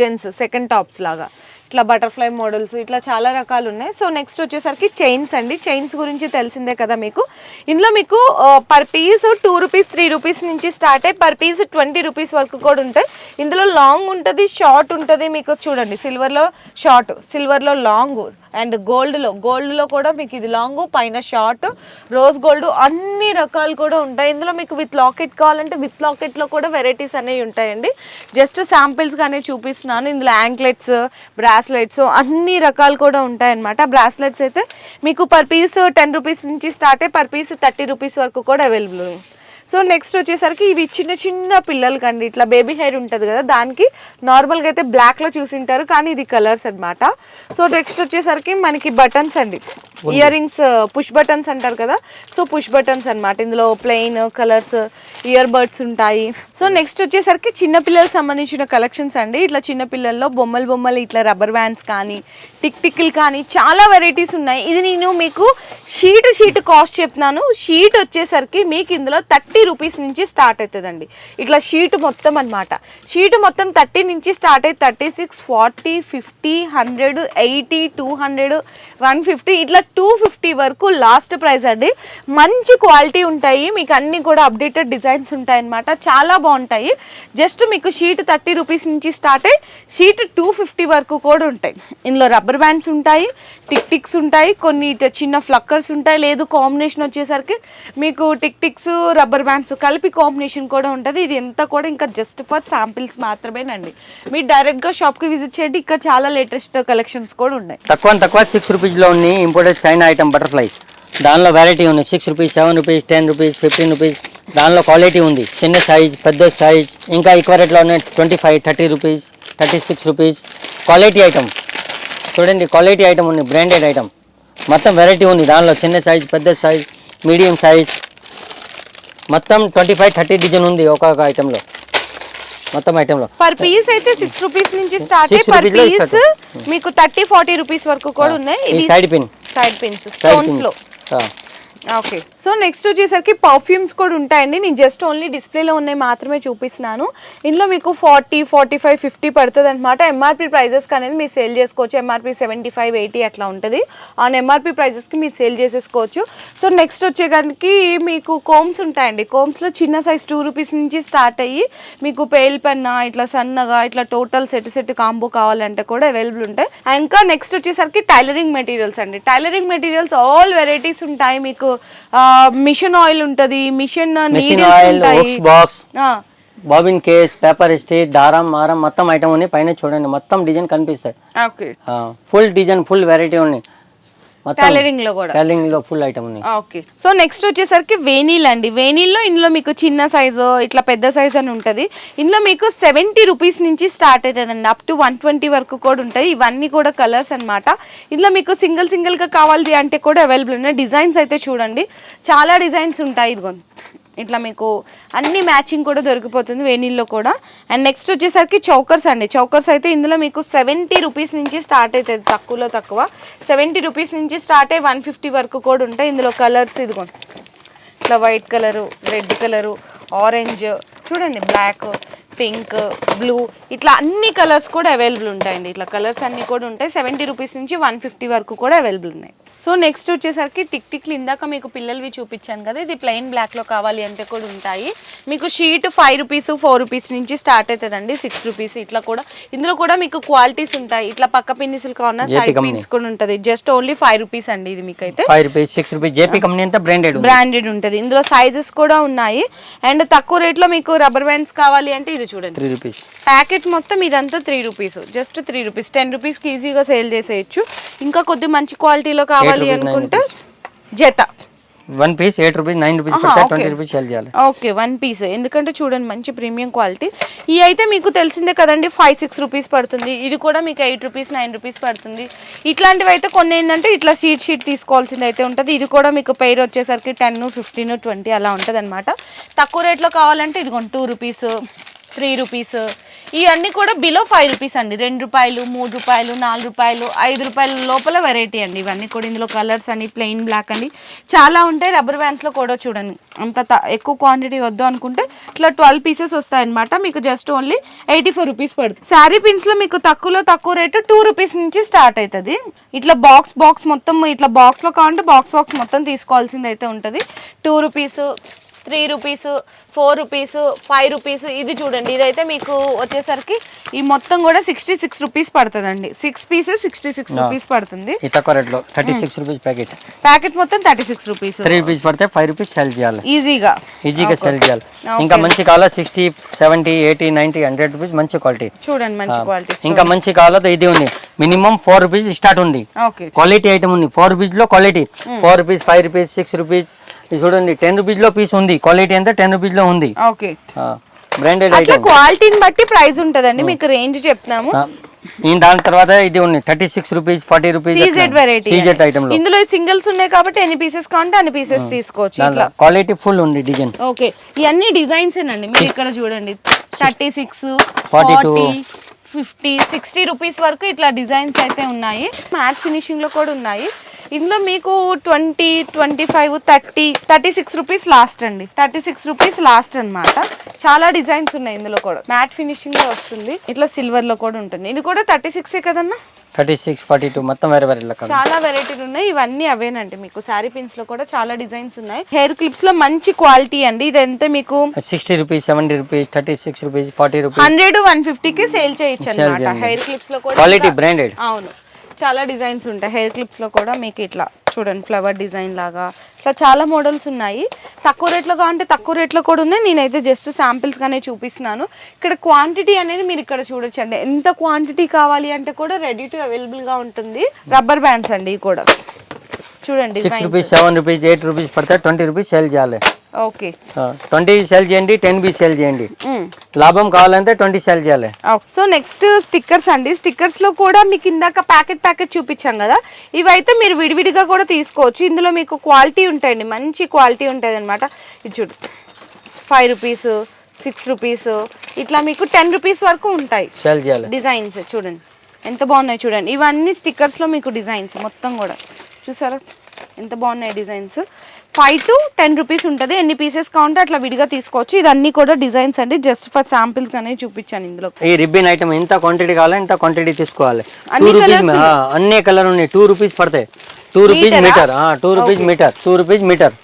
జెంట్స్ సెకండ్ టాప్స్ లాగా. ఇట్లా బటర్ఫ్లై మోడల్స్ ఇట్లా చాలా రకాలు ఉన్నాయి. సో నెక్స్ట్ వచ్చేసరికి చైన్స్ అండి. చైన్స్ గురించి తెలిసిందే కదా మీకు. ఇందులో మీకు per piece two rupees three rupees నుంచి స్టార్ట్ అయ్యి పర్ పీస్ ట్వంటీ రూపీస్ వరకు కూడా ఉంటాయి. ఇందులో లాంగ్ ఉంటుంది షార్ట్ ఉంటుంది మీకు చూడండి. సిల్వర్లో షార్ట్ సిల్వర్లో లాంగ్ అండ్ గోల్డ్లో గోల్డ్లో కూడా మీకు ఇది లాంగ్ పైన షార్ట్ రోజ్ గోల్డ్ అన్ని రకాలు కూడా ఉంటాయి. ఇందులో మీకు విత్ లాకెట్ కావాలంటే విత్ లాకెట్లో కూడా వెరైటీస్ అనేవి ఉంటాయండి. జస్ట్ శాంపిల్స్గానే చూపిస్తున్నాను. ఇందులో యాంక్లెట్స్ బ్రాస్లెట్స్ అన్ని రకాలు కూడా ఉంటాయన్నమాట. బ్రాస్లెట్స్ అయితే మీకు పర్ పీస్ టెన్ రూపీస్ నుంచి స్టార్ట్ అయ్యి పర్ పీస్ థర్టీ రూపీస్ వరకు కూడా అవైలబుల్ ఉంది సో నెక్స్ట్ వచ్చేసరికి ఇవి చిన్న చిన్న పిల్లలకండి. ఇట్లా బేబీ హెయిర్ ఉంటుంది కదా దానికి నార్మల్గా అయితే బ్లాక్లో చూసింటారు కానీ ఇది కలర్స్ అన్నమాట. సో నెక్స్ట్ వచ్చేసరికి మనకి బటన్స్ అండి. ఇయర్ రింగ్స్ పుష్ బటన్స్ అంటారు కదా సో పుష్ బటన్స్ అన్నమాట. ఇందులో ప్లెయిన్ కలర్స్ ఇయర్ బడ్స్ ఉంటాయి. సో నెక్స్ట్ వచ్చేసరికి చిన్న పిల్లలకు సంబంధించిన కలెక్షన్స్ అండి. ఇట్లా చిన్న పిల్లల్లో బొమ్మలు బొమ్మలు ఇట్లా రబ్బర్ బ్యాండ్స్ కానీ టిక్ టిక్లు కానీ చాలా వెరైటీస్ ఉన్నాయి. ఇది నేను మీకు షీట్ షీట్ కాస్ట్ చెప్తున్నాను. షీట్ వచ్చేసరికి మీకు ఇందులో థర్టీ రూపీస్ నుంచి స్టార్ట్ అవుతుందండి ఇట్లా షీట్ మొత్తం అన్నమాట. షీట్ మొత్తం థర్టీ నుంచి స్టార్ట్ అయ్యి thirty six forty fifty hundred eighty two hundred one fifty ఇట్లా టూ ఫిఫ్టీ వరకు లాస్ట్ ప్రైస్ అండి. మంచి క్వాలిటీ ఉంటాయి. మీకు అన్ని కూడా అప్డేటెడ్ డిజైన్స్ ఉంటాయి అన్నమాట చాలా బాగుంటాయి. జస్ట్ మీకు షీట్ థర్టీ రూపీస్ నుంచి స్టార్ట్ అయ్యి షీట్ టూ ఫిఫ్టీ వరకు కూడా ఉంటాయి. ఇందులో రబ్బర్ బ్యాండ్స్ ఉంటాయి టిక్ టిక్స్ ఉంటాయి కొన్ని చిన్న ఫ్లక్కర్స్ ఉంటాయి. లేదు కాంబినేషన్ వచ్చేసరికి మీకు టిక్ టిక్స్ రబ్బర్ బ్యాండ్స్ కలిపి కాంబినేషన్ కూడా ఉంటుంది. ఇది ఎంత కూడా ఇంకా జస్ట్ ఫర్ శాంపిల్స్ మాత్రమేనండి. మీరు డైరెక్ట్గా షాప్కి విజిట్ చేయండి. ఇంకా చాలా లేటెస్ట్ కలెక్షన్స్ కూడా ఉన్నాయి. తక్కువ తక్కువ సిక్స్ రూపీస్లో ఉన్నాయి ఇంపోర్టెడ్ చైనా ఐటమ్ బటర్ఫ్లై దానిలో వెరైటీ ఉంది. Six rupees seven rupees ten rupees fifteen rupees దానిలో క్వాలిటీ ఉంది. చిన్న సైజ్ పెద్ద సైజ్ ఇంకా ఎక్కువ రేట్లో ఉన్నాయి twenty five thirty rupees thirty six rupees quality item చూడండి క్వాలిటీ ఐటమ్ ఉంది బ్రాండెడ్ ఐటమ్ మొత్తం వెరైటీ ఉంది దానిలో చిన్న సైజ్ పెద్ద సైజ్ మీడియం సైజ్ మొత్తం ట్వంటీ ఫైవ్ థర్టీ డిజైన్ ఉంది ఒక్కొక్క ఐటెంలో మొత్తం ఐటెంలో పర్ పీస్ అయితే సిక్స్ రూపీస్ నుంచి స్టార్ట్ పర్ పీస్. మీకు థర్టీ ఫార్టీ రూపీస్ వరకు కూడా ఉన్నాయి side pin. Side pins stones. లో. ఓకే సో నెక్స్ట్ వచ్చేసరికి పర్ఫ్యూమ్స్ కూడా ఉంటాయండి. నేను జస్ట్ ఓన్లీ డిస్ప్లేలో ఉన్నాయి మాత్రమే చూపిస్తున్నాను. ఇందులో మీకు ఫార్టీ ఫార్టీ ఫైవ్ ఫిఫ్టీ పడుతుంది అనమాట ఎంఆర్పి ప్రైజెస్కి అనేది మీరు సేల్ చేసుకోవచ్చు. ఎంఆర్పి సెవెంటీ ఫైవ్ ఎయిటీ అట్లా ఉంటుంది. ఆన్ ఎంఆర్పి ప్రైజెస్కి మీరు సేల్ చేసేసుకోవచ్చు. సో నెక్స్ట్ వచ్చేదానికి మీకు కోమ్స్ ఉంటాయండి. కోమ్స్లో చిన్న సైజ్ టూ రూపీస్ నుంచి స్టార్ట్ అయ్యి మీకు పేల్ పెన్న ఇట్లా సన్నగా ఇట్లా టోటల్ సెట్ సెట్ కాంబో కావాలంటే కూడా అవైలబుల్ ఉంటాయి. ఇంకా నెక్స్ట్ వచ్చేసరికి టైలరింగ్ మెటీరియల్స్ అండి. టైలరింగ్ మెటీరియల్స్ ఆల్ వెరైటీస్ ఉంటాయి మీకు. మిషన్ ఆయిల్ ఉంటుంది machine oil box bobbin case paper state దారం మారం మొత్తం ఐటమ్ ఉన్నాయి. పైన చూడండి మొత్తం డిజైన్ కనిపిస్తాయి. ఫుల్ డిజైన్ ఫుల్ వెరైటీ ఉన్నాయి. టైలరింగ్లో కూడా. టైలింగ్లో ఫుల్ ఐటమ్ ఉన్నాయి. ఓకే సో నెక్స్ట్ వచ్చేసరికి వేనీల్ అండి. వేనీల్లో ఇందులో మీకు చిన్న సైజు ఇట్లా పెద్ద సైజ్ అని ఉంటుంది. ఇందులో మీకు సెవెంటీ రూపీస్ నుంచి స్టార్ట్ అవుతుందండి అప్ టు వన్ ట్వంటీ వరకు కూడా ఉంటాయి ఇవన్నీ కూడా కలర్స్ అన్నమాట. ఇందులో మీకు సింగిల్ సింగిల్గా కావాలి అంటే కూడా అవైలబుల్ ఉన్నాయి. డిజైన్స్ అయితే చూడండి. చాలా డిజైన్స్ ఉంటాయి ఇదిగోండి. ఇట్లా మీకు అన్ని మ్యాచింగ్ కూడా దొరికిపోతుంది వేనీల్లో కూడా. అండ్ నెక్స్ట్ వచ్చేసరికి చౌకర్స్ అండి. చౌకర్స్ అయితే ఇందులో మీకు సెవెంటీ రూపీస్ నుంచి స్టార్ట్ అవుతుంది తక్కువలో తక్కువ. సెవెంటీ రూపీస్ నుంచి స్టార్ట్ అయ్యి వన్ ఫిఫ్టీ వరకు కూడా ఉంటాయి. ఇందులో కలర్స్ ఇదిగో. ఇట్లా white colour red colour orange చూడండి బ్లాక్. పింక్ బ్లూ ఇట్లా అన్ని కలర్స్ కూడా అవైలబుల్ ఉంటాయండి. ఇట్లా కలర్స్ అన్ని కూడా ఉంటాయి. సెవెంటీ రూపీస్ నుంచి వన్ ఫిఫ్టీ వరకు కూడా అవైలబుల్ ఉన్నాయి. సో నెక్స్ట్ వచ్చేసరికి టిక్ టిక్లు ఇందాక మీకు పిల్లలవి చూపించాను కదా ఇది ప్లెయిన్ బ్లాక్లో కావాలి అంటే కూడా ఉంటాయి. మీకు sheet five rupees four rupees నుంచి స్టార్ట్ అవుతుందండి సిక్స్ రూపీస్ ఇట్లా కూడా. ఇందులో కూడా మీకు క్వాలిటీస్ ఉంటాయి. ఇట్లా పక్క పిన్నిసులు కావాలన్నా సైడ్. పిన్స్ కూడా ఉంటుంది. జస్ట్ ఓన్లీ ఫైవ్ రూపీస్ అండి ఇది మీకైతే. Five rupees six rupees JP company అంతా బ్రాండెడ్ బ్రాండెడ్ ఉంటుంది. ఇందులో సైజెస్ కూడా ఉన్నాయి. అండ్ తక్కువ రేట్లో మీకు రబ్బర్ బ్యాండ్స్ కావాలి అంటే ఇది చూడండి. త్రీ రూపీస్ ప్యాకెట్ మొత్తం ఇదంతా three rupees just three rupees ten రూపీస్కి ఈజీగా సేల్ చేసేయచ్చు. ఇంకా కొద్ది మంచి క్వాలిటీలో కావాలి అనుకుంటే జత. One piece eight rupees nine rupees. Twenty rupees sale చేయాలి. ఓకే వన్ పీస్ ఎందుకంటే చూడండి మంచి ప్రీమియం క్వాలిటీ ఈ అయితే మీకు తెలిసిందే కదండి ఫైవ్ సిక్స్ రూపీస్ పడుతుంది. ఇది కూడా మీకు ఎయిట్ రూపీస్ నైన్ రూపీస్ పడుతుంది. ఇట్లాంటివి అయితే కొన్ని ఏంటంటే ఇట్లా షీట్ షీట్ తీసుకోవాల్సింది అయితే ఉంటుంది. ఇది కూడా మీకు పెయిర్ వచ్చేసరికి టెన్ ఫిఫ్టీన్ ట్వంటీ అలా ఉంటుంది అనమాట తక్కువ రేట్లో కావాలంటే ఇదిగోండి టూ రూపీస్ త్రీ రూపీస్. ఇవన్నీ కూడా బిలో ఫైవ్ రూపీస్ అండి. రెండు రూపాయలు మూడు రూపాయలు నాలుగు రూపాయలు ఐదు రూపాయల లోపల వెరైటీ అండి ఇవన్నీ కూడా. ఇందులో కలర్స్ అని ప్లెయిన్ బ్లాక్ అండి. చాలా ఉంటాయి. రబ్బర్ బ్యాండ్స్లో కూడా చూడండి. అంత త- ఎక్కువ క్వాంటిటీ వద్దు అనుకుంటే ఇట్లా ట్వెల్వ్ పీసెస్ వస్తాయన్నమాట. మీకు just only eighty four rupees పడుతుంది శారీ పిన్స్లో మీకు తక్కువలో తక్కువ రేటు టూ రూపీస్ నుంచి స్టార్ట్ అవుతుంది ఇట్లా బాక్స్ బాక్స్ మొత్తం ఇట్లా బాక్స్లో కావాలంటే బాక్స్ బాక్స్ మొత్తం తీసుకోవాల్సింది అయితే ఉంటుంది. Two rupees three rupees four rupees five rupees ఇది చూడండి. ఇదైతే మీకు వచ్చేసరికి ఈ మొత్తం కూడా సిక్స్టీ సిక్స్ రూపీస్ పడుతుందండి. Six pieces sixty six rupees పడుతుంది. ఈ తక్కువ రేట్లో thirty six rupees packet. Packet మొత్తం thirty six rupees. Three rupees పడితే ఫైవ్ రూపీస్ సేల్ చేయాలి. ఈజీగా. ఈజీగా సేల్ చేయాలి. ఇంకా మంచి కావాలా? Sixty seventy eighty ninety hundred rupees మంచి క్వాలిటీ చూడండి మంచి క్వాలిటీ ఇంకా మంచి కావాలో? ఇది ఉంది. మినిమం ఫోర్ రూపీస్ స్టార్ట్ ఉంది. క్వాలిటీ ఐటమ్ ఉంది. ఫోర్ రూపీస్లో quality four rupees five rupees six rupees ఇది చూడండి టెన్ రూపీస్లో పీస్ ఉంది. క్వాలిటీ అంతా టెన్ రూపీస్లో ఉంది. ఓకే. బ్రాండెడ్ అట్లా ఐటమ్ క్వాలిటీని బట్టి ప్రైస్ ఉంటుందండి. మీకు రేంజ్ చెప్తున్నాము. దాని తర్వాత ఇది ఉంది thirty six rupees forty rupees CZ variety CZ ఐటమ్లో. ఇందులో సింగిల్స్ ఉన్నాయి కాబట్టి ఎన్ని పీసెస్ కావాలంటే అన్ని పీసెస్ తీసుకోవచ్చు. ఇట్లా. క్వాలిటీ ఫుల్ ఉంది డిజైన్ ఓకే. ఇవన్నీ డిజైన్స్ అండి మీరు ఇక్కడ చూడండి. Thirty six 42, forty fifty sixty rupees వరకు ఇట్లా డిజైన్స్ అయితే ఉన్నాయి. మ్యాట్ ఫినిషింగ్లో కూడా ఉన్నాయి. ఇందులో మీకు twenty twenty five thirty thirty six rupees last అండి. థర్టీ సిక్స్ రూపీస్ లాస్ట్ అన్నమాట. చాలా డిజైన్స్ ఉన్నాయి ఇందులో కూడా. మ్యాట్ ఫినిషింగ్లో వస్తుంది. ఇట్లా సిల్వర్లో కూడా ఉంటుంది. ఇది కూడా థర్టీ సిక్స్ కదన్నా? థర్టీ సిక్స్ ఫార్టీ టూ మొత్తం వేరే వేరే చాలా వెరైటీలు ఉన్నాయి. ఇవన్నీ అవేనండి మీకు. శారీ పిన్స్లో కూడా చాలా డిజైన్స్ ఉన్నాయి. హెయిర్ క్లిప్స్లో మంచి క్వాలిటీ అండి. ఇది ఎంత మీకు? Sixty rupees seventy rupees thirty six rupees forty rupees. Hundred one ఫిఫ్టీకి సేల్ చేయొచ్చు అనమాట. హెయిర్ క్లిప్స్లో కూడా క్వాలిటీ బ్రాండెడ్ అవును. చాలా డిజైన్స్ ఉంటాయి. హెయిర్ క్లిప్స్లో కూడా మీకు ఇట్లా చూడండి ఫ్లవర్ డిజైన్ లాగా. ఇట్లా చాలా మోడల్స్ ఉన్నాయి. తక్కువ రేట్లో కావాలంటే తక్కువ రేట్లో కూడా ఉన్నాయి. నేనైతే జస్ట్ శాంపిల్స్ గానే చూపిస్తున్నాను. ఇక్కడ క్వాంటిటీ అనేది మీరు ఇక్కడ చూడొచ్చండి. ఎంత క్వాంటిటీ కావాలి అంటే కూడా రెడీ టు అవైలబుల్గా ఉంటుంది. రబ్బర్ బ్యాండ్స్ అండి కూడా. చూడండి six rupees seven rupees eight rupees పడతాయి ట్వంటీ రూపీస్ సేల్ చేయాలి. ఓకే. ట్వంటీ సేల్ చేయండి టెన్ బీ సేల్ చేయండి. లాభం కావాలంటే ట్వంటీ సేల్ చేయాలి. సో నెక్స్ట్ స్టిక్కర్స్ అండి. స్టిక్కర్స్లో కూడా మీకు ఇందాక ప్యాకెట్ ప్యాకెట్ చూపించాం కదా. ఇవైతే మీరు విడివిడిగా కూడా తీసుకోవచ్చు. ఇందులో మీకు క్వాలిటీ ఉంటాయండి. మంచి క్వాలిటీ ఉంటుంది అనమాట ఇది చూడు. ఫైవ్ రూపీస్ సిక్స్ రూపీస్ ఇట్లా మీకు టెన్ రూపీస్ వరకు ఉంటాయి. డిజైన్స్ చూడండి. ఎంత బాగున్నాయి చూడండి. ఇవన్నీ స్టిక్కర్స్లో మీకు డిజైన్స్ మొత్తం కూడా. చూసారా? ఎంత బాగున్నాయి designs. Five to ten rupees ఉంటుంది. ఎన్ని పీసెస్ కావాలంటే అట్లా విడిగా తీసుకోవచ్చు. ఇదన్నీ కూడా డిజైన్స్ అండి. జస్ట్ ఫర్ శాంపిల్స్ గానే చూపించాను ఇందులో. ఈ రిబ్బిన్ ఐటమ్ ఎంత క్వాంటిటీ కావాలి ఎంత క్వాంటిటీ తీసుకోవాలి? అన్ని colours అన్ని కలర్ ఉన్నాయి. టూ రూపీస్ పడతాయి. Two rupees metre two rupees metre two rupees metre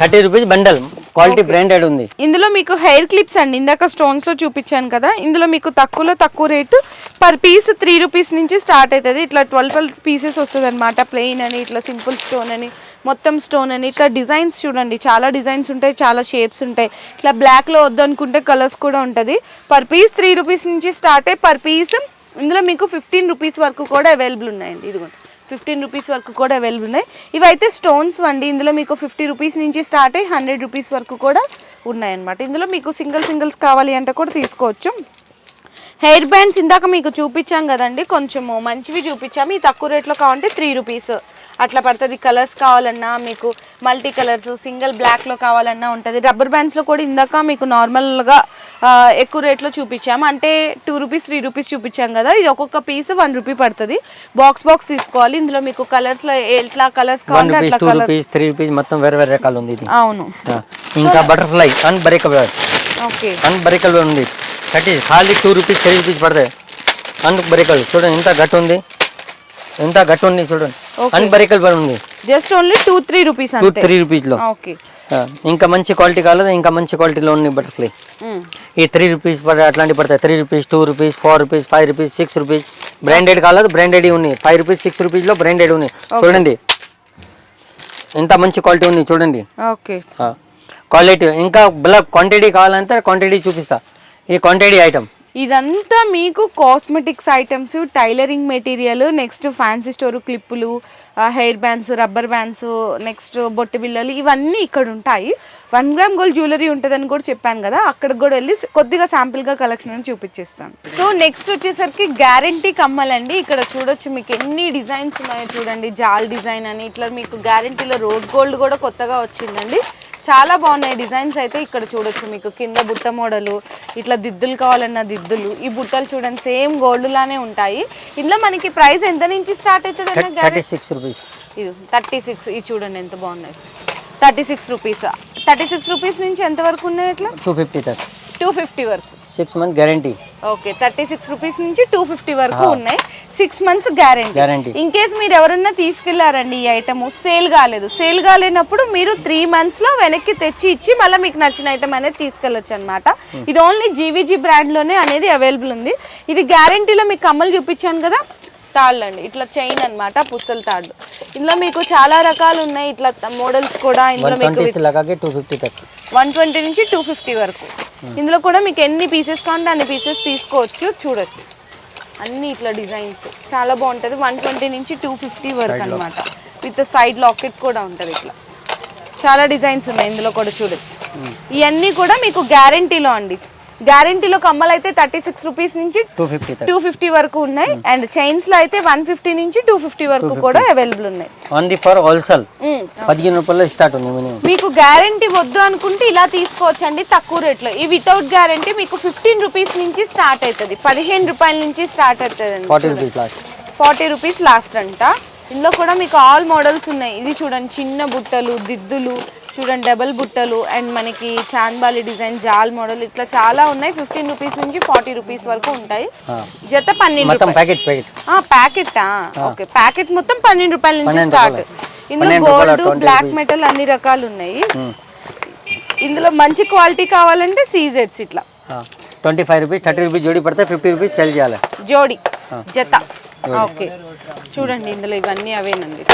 thirty rupees bundle quality branded ఉంది. ఇందులో మీకు హెయిర్ క్లిప్స్ అండి ఇందాక స్టోన్స్లో చూపించాను కదా ఇందులో మీకు తక్కువలో తక్కువ rate per piece three rupees నుంచి స్టార్ట్ అవుతుంది ఇట్లా ట్వెల్వ్ ట్వెల్వ్ పీసెస్ వస్తుంది అనమాట ప్లెయిన్ అని ఇట్లా సింపుల్ స్టోన్ అని మొత్తం స్టోన్ అని. ఇట్లా డిజైన్స్ చూడండి చాలా డిజైన్స్ ఉంటాయి చాలా షేప్స్ ఉంటాయి. ఇట్లా బ్లాక్లో వద్దు అనుకుంటే కలర్స్ కూడా ఉంటుంది. పర్ పీస్ త్రీ రూపీస్ నుంచి స్టార్ట్ అయ్యి పర్ పీస్ ఇందులో మీకు ఫిఫ్టీన్ రూపీస్ వరకు కూడా అవైలబుల్ ఉన్నాయండి ఇదిగోండి. ఫిఫ్టీన్ రూపీస్ వరకు కూడా అవైలబుల్ ఉన్నాయి. ఇవైతే స్టోన్స్ వండి ఇందులో మీకు ఫిఫ్టీ రూపీస్ నుంచి స్టార్ట్ అయ్యి హండ్రెడ్ రూపీస్ వరకు కూడా ఉన్నాయన్నమాట. ఇందులో మీకు సింగిల్ సింగిల్స్ కావాలి అంటే కూడా తీసుకోవచ్చు. హెయిర్ బ్యాండ్స్ ఇందాక మీకు చూపించాం కదండి కొంచెము మంచివి చూపించాము ఈ తక్కువ రేట్లో కావాలంటే త్రీ రూపీస్ అట్లా పడుతుంది. కలర్స్ కావాలన్నా మీకు మల్టీ కలర్స్ సింగిల్ బ్లాక్లో కావాలన్నా ఉంటుంది. రబ్బర్ బ్యాండ్స్లో కూడా ఇందాక మీకు నార్మల్గా ఎక్కువ రేట్లో చూపించాము అంటే టూ రూపీస్ త్రీ రూపీస్ చూపించాం కదా. ఇది ఒక్కొక్క పీస్ వన్ రూపీ పడుతుంది. బాక్స్ బాక్స్ తీసుకోవాలి. ఇందులో మీకు కలర్స్లో ఎట్లా కలర్స్ రూపీస్ అట్లా two colour rupees three rupees మొత్తం వేరే వేరే రకాలు ఉంది అవును. ఇంకా బటర్ఫ్లై అన్బ్రేకబుల్ అన్బ్రేకబుల్ ఉంది. థర్టీ ఖాళీ టూ రూపీస్ త్రీ రూపీస్ పడతాయి. అన్బ్రేకబుల్ చూడండి ఎంత గట్టు ఉంది. ఎంత గట్టు ఉంది చూడండి. అన్బ్రేకబుల్ ఉంది. Just only two three rupees two three రూపీస్లో ఇంకా మంచి క్వాలిటీ కావాలి ఇంకా మంచి క్వాలిటీలో ఉంది బటర్ఫ్లై. ఈ త్రీ రూపీస్ పడ అట్లాంటి పడతాయి. Three rupees two rupees four rupees five rupees six rupees. Branded కాలేదు బ్రాండెడ్ ఉన్నాయి. ఫైవ్ రూపీస్ సిక్స్ రూపీస్లో బ్రాండెడ్ ఉన్నాయి. చూడండి. ఎంత మంచి క్వాలిటీ ఉంది చూడండి. ఓకే క్వాలిటీ ఇంకా బ్లక్ క్వాంటిటీ కావాలంటే క్వాంటిటీ చూపిస్తా. ఈ క్వాంటిటీ ఐటమ్. ఇదంతా మీకు cosmetics items tailoring material next fancy store క్లిప్పులు hair bands rubber bands next బొట్టు బిల్లలు ఇవన్నీ ఇక్కడ ఉంటాయి. వన్ గ్రామ్ గోల్డ్ జ్యువెలరీ ఉంటుందని కూడా చెప్పాను కదా అక్కడికి కూడా వెళ్ళి కొద్దిగా శాంపిల్గా కలెక్షన్ అని చూపించేస్తాను. సో నెక్స్ట్ వచ్చేసరికి గ్యారంటీ కమ్మలండి. ఇక్కడ చూడొచ్చు మీకు ఎన్ని డిజైన్స్ ఉన్నాయో చూడండి. జాల్ డిజైన్ అని ఇట్లా మీకు గ్యారంటీలో రోడ్ గోల్డ్ కూడా కొత్తగా వచ్చిందండి. చాలా బాగున్నాయి డిజైన్స్ అయితే ఇక్కడ చూడొచ్చు మీకు. కింద బుట్ట మోడలు ఇట్లా దిద్దులు కావాలన్న దిద్దులు ఈ బుట్టలు చూడండి సేమ్ గోల్డ్ లానే ఉంటాయి. ఇందులో మనకి ప్రైస్ ఎంత నుంచి స్టార్ట్ అవుతుంది థర్టీ సిక్స్ రూపీస్. ఇది థర్టీ సిక్స్ ఇది చూడండి ఎంత బాగున్నాయి. Thirty six rupees. Thirty six rupees నుంచి ఎంత వరకు ఉన్నాయి ఇట్లా two fifty thirty. Two fifty వరకు. Six month guarantee okay thirty six rupees నుంచి టూ ఫిఫ్టీ వరకు ఉన్నాయి. Six months guarantee. In case మీరు ఎవరన్నా తీసుకెళ్ళారండి ఈ ఐటమ్ సేల్ కాలేదు. సేల్ కాలేనప్పుడు మీరు త్రీ మంత్స్లో వెనక్కి తెచ్చి ఇచ్చి మళ్ళీ మీకు నచ్చిన ఐటమ్ అనేది తీసుకెళ్ళొచ్చు అనమాట ఇది ఓన్లీ జీవీజీ బ్రాండ్లోనే అనేది అవైలబుల్ ఉంది. ఇది గ్యారంటీలో మీకు కమ్మలు చూపించాను కదా? తాళ్ళు అండి ఇట్లా చైన్ అన్నమాట పుస్తల తాళ్ళు. ఇందులో మీకు చాలా రకాలు ఉన్నాయి ఇట్లా మోడల్స్ కూడా ఇందులో మీకు వన్ ట్వంటీ నుంచి టూ ఫిఫ్టీ వరకు. ఇందులో కూడా మీకు ఎన్ని పీసెస్ కావాలంటే అన్ని పీసెస్ తీసుకోవచ్చు చూడొచ్చు. అన్ని ఇట్లా డిజైన్స్. చాలా బాగుంటుంది. వన్ ట్వంటీ నుంచి టూ ఫిఫ్టీ వరకు అనమాట విత్ సైడ్ లాకెట్ కూడా ఉంటుంది ఇట్లా. చాలా డిజైన్స్ ఉన్నాయి ఇందులో కూడా చూడొచ్చు ఇవన్నీ కూడా మీకు గ్యారంటీలో అండి. గ్యారంటీలో కమ్మలు అయితే థర్టీ సిక్స్ రూపీస్ నుంచి టూ ఫిఫ్టీ వరకు ఉన్నాయి. అండ్ చైన్స్లో అయితే వన్ ఫిఫ్టీ నుంచి టూ ఫిఫ్టీ వరకు కూడా అవైలబుల్ ఉన్నాయి. Only for wholesale hmm. పదిహేను రూపాయలు స్టార్ట్ ఉంది మీకు గ్యారంటీ వద్దు అనుకుంటే ఇలా తీసుకోవచ్చండి తక్కువ రేట్లో. ఈ వితౌట్ గ్యారంటీ మీకు ఫిఫ్టీన్ రూపీస్ నుంచి స్టార్ట్ అవుతుంది. పదిహేను రూపాయల నుంచి స్టార్ట్ అవుతుంది forty rupees last forty rupees last అంట. ఇందులో కూడా మీకు ఆల్ మోడల్స్ ఉన్నాయి. ఇది చూడండి చిన్న బుట్టలు దిద్దులు చూడండి డబల్ బుట్టలు అండ్ మనకి చాంద్బాలి డిజైన్ జాల్ మోడల్ ఇట్లా చాలా ఉన్నాయి. ఫిఫ్టీన్ రూపీస్ నుంచి ఫార్టీ రూపీస్ వరకు ఉంటాయి. జత పన్నెండు ప్యాకెట్ ప్యాకెట్ ఓకే ప్యాకెట్ మొత్తం పన్నెండు రూపాయల నుంచి స్టార్ట్. ఇందులో గోల్డ్ 20 బ్లాక్ మెటల్ అన్ని రకాలు ఉన్నాయి. ఇందులో మంచి క్వాలిటీ కావాలంటే సీజెడ్స్ ఇట్లా. Twenty five rupees thirty rupees జోడి పడితే ఫిఫ్టీ రూపీస్ సెల్ చేయాలి. జోడి జత. ఓకే. చూడండి ఇందులో ఇవన్నీ అవేనండి.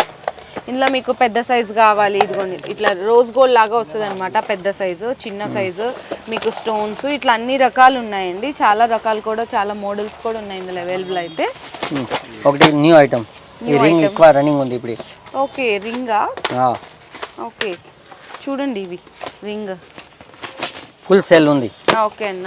ఇందులో మీకు పెద్ద సైజు కావాలి ఇదిగోండి. ఇట్లా రోజ్ గోల్డ్ లాగా వస్తుంది అనమాట పెద్ద సైజు చిన్న సైజు మీకు స్టోన్స్ ఇట్లా అన్ని రకాలు ఉన్నాయండి. చాలా రకాలు కూడా చాలా మోడల్స్ కూడా ఉన్నాయి ఇందులో అవైలబుల్ అయితే. మ్మ్. ఒకటి న్యూ ఐటమ్ ఈ రింగ్ ఎక్కువ రన్నింగ్ ఉంది ఇప్పుడు. ఓకే రింగా ఓకే చూడండి ఇవి రింగ్ ఫుల్ సేల్ ఉంది. ఓకే అన్న.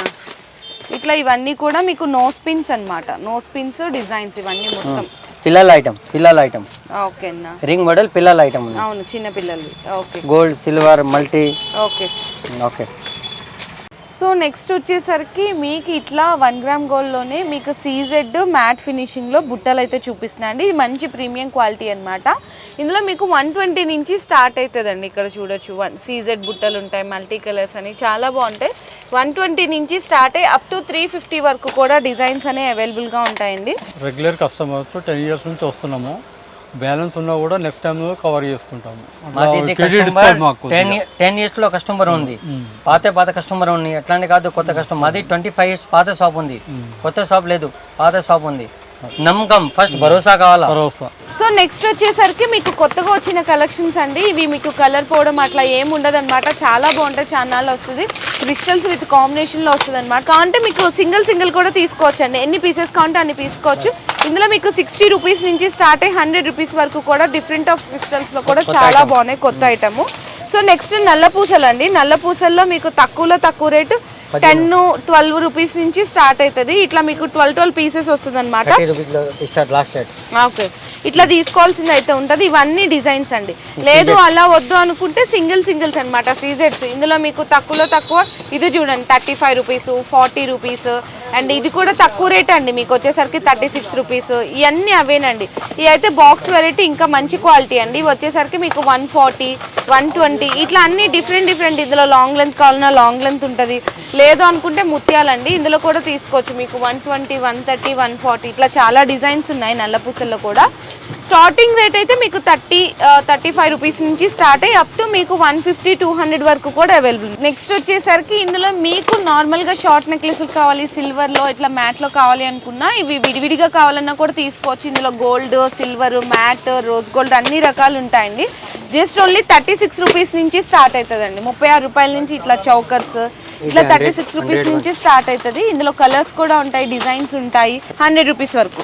ఇట్లా ఇవన్నీ కూడా మీకు నో స్పిన్స్ అన్నమాట. నో స్పిన్స్ డిజైన్స్ ఇవన్నీ మొత్తం. పిల్లల ఐటమ్ పిల్లల ఐటమ్ ఓకే అన్న. రింగ్ మోడల్ పిల్లల ఐటమ్ ఉంది. అవును చిన్న పిల్లలు okay. Gold silver multi okay. Okay. So next వచ్చేసరికి మీకు ఇట్లా వన్ గ్రామ్ గోల్డ్లోనే మీకు సీజెడ్ మ్యాట్ ఫినిషింగ్లో బుట్టలు అయితే చూపిస్తున్నా అండి. ఇది మంచి ప్రీమియం క్వాలిటీ అన్నమాట. ఇందులో మీకు వన్ ట్వంటీ నుంచి స్టార్ట్ అవుతుందండి ఇక్కడ చూడొచ్చు. వన్ సీజెడ్ బుట్టలు ఉంటాయి మల్టీ కలర్స్ అని. చాలా బాగుంటాయి. వన్ ట్వంటీ నుంచి స్టార్ట్ అయ్యి అప్ టు త్రీ ఫిఫ్టీ వరకు కూడా డిజైన్స్ అనేవి అవైలబుల్గా ఉంటాయండి. రెగ్యులర్ కస్టమర్స్ టెన్ ఇయర్స్ నుంచి వస్తున్నాము. బ్యాలెన్స్ ఉన్నా కూడా నెక్స్ట్ టైం కవర్ చేసుకుంటాము. టెన్ ఇయర్స్లో కస్టమర్ ఉంది. పాత పాత కస్టమర్ ఉంది. అట్లాంటి కాదు కొత్త కస్టమర్ మాది ట్వంటీ ఫైవ్ ఇయర్స్ పాత షాప్ ఉంది. కొత్త షాప్ లేదు పాత షాప్ ఉంది. నమ్మకం. ఫస్ట్ భరోసా కావాలా? భరోసా. సో నెక్స్ట్ వచ్చేసరికి మీకు కొత్తగా వచ్చిన కలెక్షన్స్ అండి. ఇవి మీకు కలర్ పోవడం అట్లా ఏం ఉండదు అనమాట చాలా బాగుంటాయి చాన్నాళ్ళు వస్తుంది. క్రిస్టల్స్ విత్ కాంబినేషన్లో వస్తుంది అనమాట కావాలంటే మీకు సింగిల్ సింగిల్ కూడా తీసుకోవచ్చు అండి ఎన్ని పీసెస్ కావాలంటే అన్ని తీసుకోవచ్చు. ఇందులో మీకు సిక్స్టీ రూపీస్ నుంచి స్టార్ట్ అయ్యి హండ్రెడ్ రూపీస్ వరకు కూడా డిఫరెంట్ ఆఫ్ క్రిస్టల్స్లో కూడా చాలా బాగున్నాయి కొత్త ఐటమ్. సో నెక్స్ట్ నల్ల పూసలు అండి నల్ల పూసల్లో మీకు తక్కువలో తక్కువ రేటు టెన్ ట్వెల్వ్ రూపీస్ నుంచి స్టార్ట్ అవుతుంది ఇట్లా మీకు ట్వెల్వ్ ట్వెల్వ్ పీసెస్ వస్తుంది అనమాట ఓకే. ఇట్లా తీసుకోవాల్సింది అయితే ఉంటుంది. ఇవన్నీ డిజైన్స్ అండి. లేదు అలా వద్దు అనుకుంటే సింగిల్ సింగిల్స్ అనమాట సీజెట్స్ ఇందులో మీకు తక్కువలో తక్కువ ఇది చూడండి thirty five rupees forty rupees and ఇది కూడా తక్కువ రేట్ అండి మీకు వచ్చేసరికి థర్టీ సిక్స్ రూపీస్. ఇవన్నీ అవేనండి. ఇవి అయితే బాక్స్ వెరైటీ ఇంకా మంచి క్వాలిటీ అండి. ఇవి వచ్చేసరికి మీకు వన్ ఫార్టీ వన్ ట్వంటీ ఇట్లా అన్ని డిఫరెంట్ డిఫరెంట్ ఇందులో లాంగ్ లెంత్ కావాలన్నా లాంగ్ లెంత్ ఉంటుంది. లేదు అనుకుంటే ముత్యాలండి. ఇందులో కూడా తీసుకోవచ్చు మీకు one twenty one thirty one forty. ఇట్లా చాలా డిజైన్స్ ఉన్నాయి నల్ల పూసల్లో కూడా. స్టార్టింగ్ రేట్ అయితే మీకు థర్టీ థర్టీ ఫైవ్ రూపీస్ నుంచి స్టార్ట్ అయ్యి అప్ టు మీకు వన్ ఫిఫ్టీ టూ హండ్రెడ్ వరకు కూడా అవైలబుల్ నెక్స్ట్ వచ్చేసరికి ఇందులో మీకు నార్మల్గా షార్ట్ నెక్లెస్ కావాలి సిల్వర్ సిల్వర్లో ఇట్లా మ్యాట్లో కావాలి అనుకున్నా ఇవి విడివిడిగా కావాలన్నా కూడా తీసుకోవచ్చు. ఇందులో gold silver matte rose gold అన్ని రకాలు ఉంటాయండి. Just only thirty six rupees నుంచి స్టార్ట్ అవుతుందండి ముప్పై ఆరు రూపాయల నుంచి ఇట్లా చౌకర్స్ ఇట్లా థర్టీ సిక్స్ రూపీస్ నుంచి స్టార్ట్ అవుతుంది ఇందులో కలర్స్ కూడా ఉంటాయి డిజైన్స్ ఉంటాయి హండ్రెడ్ రూపీస్ వరకు.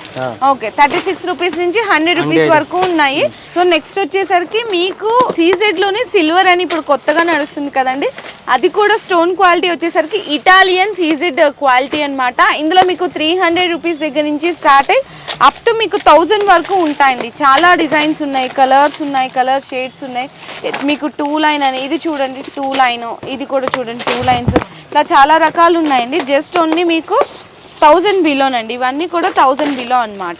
ఓకే థర్టీ సిక్స్ రూపీస్ నుంచి హండ్రెడ్ రూపీస్ వరకు ఉన్నాయి. సో నెక్స్ట్ వచ్చేసరికి మీకు సీజెడ్లోనే సిల్వర్ అని ఇప్పుడు కొత్తగా నడుస్తుంది కదండి. అది కూడా స్టోన్ క్వాలిటీ వచ్చేసరికి ఇటాలియన్ సీజెడ్ క్వాలిటీ అన్నమాట. ఇందులో మీకు త్రీ హండ్రెడ్ రూపీస్ దగ్గర నుంచి స్టార్ట్ అయ్యి అప్ టు మీకు థౌజండ్ వరకు ఉంటాయండి. చాలా డిజైన్స్ ఉన్నాయి కలర్స్ ఉన్నాయి కలర్ షేడ్స్ ఉన్నాయి. మీకు టూ లైన్ అని ఇది చూడండి టూ లైన్ ఇది కూడా చూడండి టూ లైన్స్ ఇట్లా చాలా రకాలు ఉన్నాయండి. జస్ట్ ఓన్లీ మీకు థౌజండ్ బిలోనండి ఇవన్నీ కూడా థౌజండ్ బిలో అన్నమాట.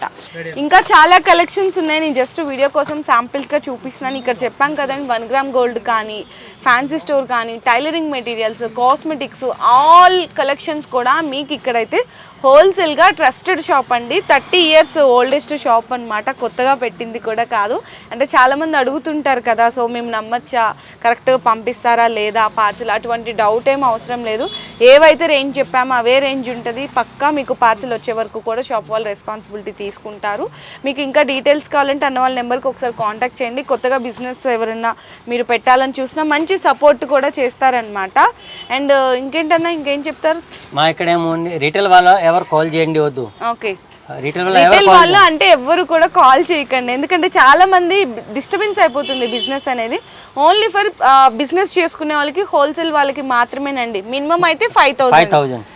ఇంకా చాలా కలెక్షన్స్ ఉన్నాయి నేను జస్ట్ వీడియో కోసం శాంపిల్స్గా చూపిస్తున్నాను. ఇక్కడ చెప్పాం కదండి వన్ గ్రామ్ గోల్డ్ కానీ ఫ్యాన్సీ స్టోర్ కానీ tailoring materials cosmetics all collections కూడా మీకు ఇక్కడైతే హోల్సేల్గా ట్రస్టెడ్ షాప్ అండి. థర్టీ ఇయర్స్ ఓల్డెస్ట్ షాప్ అన్నమాట. కొత్తగా పెట్టింది కూడా కాదు. అంటే చాలామంది అడుగుతుంటారు కదా సో మేము నమ్మచ్చా? కరెక్ట్గా పంపిస్తారా లేదా? పార్సిల్ అటువంటి డౌట్ ఏం అవసరం లేదు. ఏవైతే రేంజ్ చెప్పామో అవే రేంజ్ ఉంటుంది. పక్కా మీకు పార్సిల్ వచ్చే వరకు కూడా షాప్ వాళ్ళు రెస్పాన్సిబిలిటీ తీసుకుంటారు. మీకు ఇంకా డీటెయిల్స్ కావాలంటే అన్న వాళ్ళ నెంబర్కి ఒకసారి కాంటాక్ట్ చేయండి. కొత్తగా బిజినెస్ ఎవరైనా మీరు పెట్టాలని చూసినా మంచి సపోర్ట్ కూడా చేస్తారనమాట అండ్ ఇంకేంటన్నా ఇంకేం చెప్తారు? మా ఇక్కడ ఏముంది రీటైల్ వాళ్ళ ఎవరు కాల్ చేయండి వద్దు. ఓకే రీటైల్ వాళ్ళ ఎవరు రిటైల్ వాళ్ళు అంటే ఎవ్వరు కూడా కాల్ చేయకండి. ఎందుకంటే చాలా మంది డిస్టర్బెన్స్ అయిపోతుంది బిజినెస్ అనేది. ఓన్లీ ఫర్ బిజినెస్ చేసుకునే వాళ్ళకి హోల్సేల్ వాళ్ళకి మాత్రమేనండి. మినిమం అయితే ఫైవ్ థౌసండ్ థౌజండ్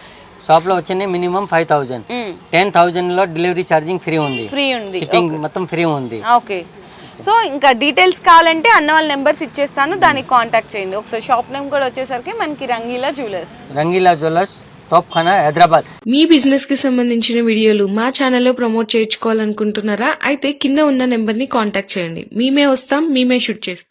షాప్లో వచ్చినాయి మినిమం ఫైవ్ థౌజండ్ టెన్ థౌజండ్లో డెలివరీ ఛార్జింగ్ ఫ్రీ ఉంది. ఫ్రీ ఉంది. షిప్పింగ్ మొత్తం ఫ్రీ ఉంది. ఓకే సో ఇంకా డీటెయిల్స్ కావాలంటే అన్న వాళ్ళ నెంబర్స్ ఇచ్చేస్తాను. దానికి కాంటాక్ట్ చేయండి. ఒకసారి షాప్ నేమ్ కూడా వచ్చేసరికి మనకి రంగీలా జ్యువెలర్స్ రంగీలా జ్యువెలర్స్ తోప్ఖానా హైదరాబాద్ మీ బిజినెస్కి సంబంధించిన వీడియోలు మా ఛానల్లో ప్రమోట్ చేయించుకోవాలనుకుంటున్నారా? అయితే కింద ఉన్న నెంబర్ని కాంటాక్ట్ చేయండి. మేమే వస్తాం మేమే షూట్ చేస్తాం.